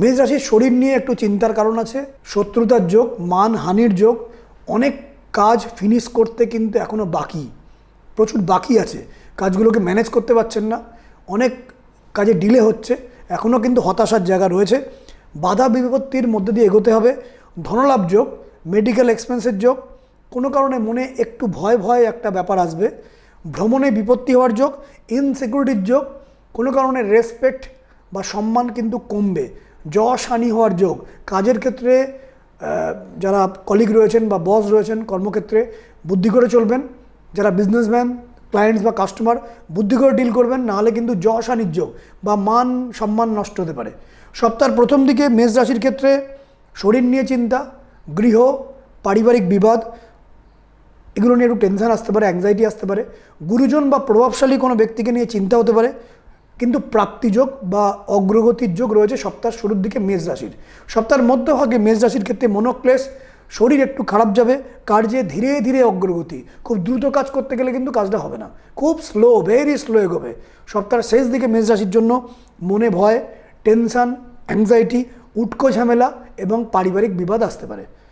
মেষ রাশির শরীর নিয়ে একটু চিন্তার কারণ আছে, শত্রুতার যোগ, মান হানির যোগ, অনেক কাজ ফিনিশ করতে কিন্তু এখনও বাকি। প্রচুর বাকি আছে, কাজগুলোকে ম্যানেজ করতে পারছেন না, অনেক কাজে ডিলে হচ্ছে এখনও কিন্তু হতাশার জায়গা রয়েছে। বাধা বিপত্তির মধ্যে দিয়ে এগোতে হবে, ধনলাভ যোগ মেডিকেল এক্সপেন্সের যোগ, কোনো কারণে মনে একটু ভয় ভয় একটা ব্যাপার আসবে। ভ্রমণে বিপত্তি হওয়ার যোগ ইনসিকিউরিটির যোগ, কোনো কারণে রেসপেক্ট বা সম্মান কিন্তু কমবে। যশ হানি হওয়ার যোগ। কাজের ক্ষেত্রে যারা কলিগ রয়েছেন বা বস রয়েছেন, কর্মক্ষেত্রে বুদ্ধি করে চলবেন। যারা বিজনেসম্যান ক্লায়েন্টস বা কাস্টমার বুদ্ধি করে ডিল করবেন, নাহলে কিন্তু যশ হানির যোগ বা মান সম্মান নষ্ট হতে পারে। সপ্তাহের প্রথম দিকে মেষ রাশির ক্ষেত্রে শরীর নিয়ে চিন্তা, গৃহ, পারিবারিক বিবাদ, এগুলো নিয়ে একটু টেনশন আসতে পারে অ্যাংজাইটি আসতে পারে। গুরুজন বা প্রভাবশালী কোনো ব্যক্তিকে নিয়ে চিন্তা হতে পারে। কিন্তু প্রাপ্তিযোগ বা অগ্রগতির যোগ রয়েছে সপ্তাহের শুরুর দিকে মেষ রাশির। সপ্তাহের মধ্যভাগে মেষ রাশির ক্ষেত্রে মনোক্লেশ, শরীর একটু খারাপ যাবে কার্যে ধীরে ধীরে অগ্রগতি, খুব দ্রুত কাজ করতে গেলে কিন্তু কাজটা হবে না। খুব স্লো ভেরি স্লো এগোবে। সপ্তাহের শেষ দিকে মেষ রাশির জন্য মনে ভয় টেনশন অ্যাংজাইটি উটকো ঝামেলা এবং পারিবারিক বিবাদ আসতে পারে।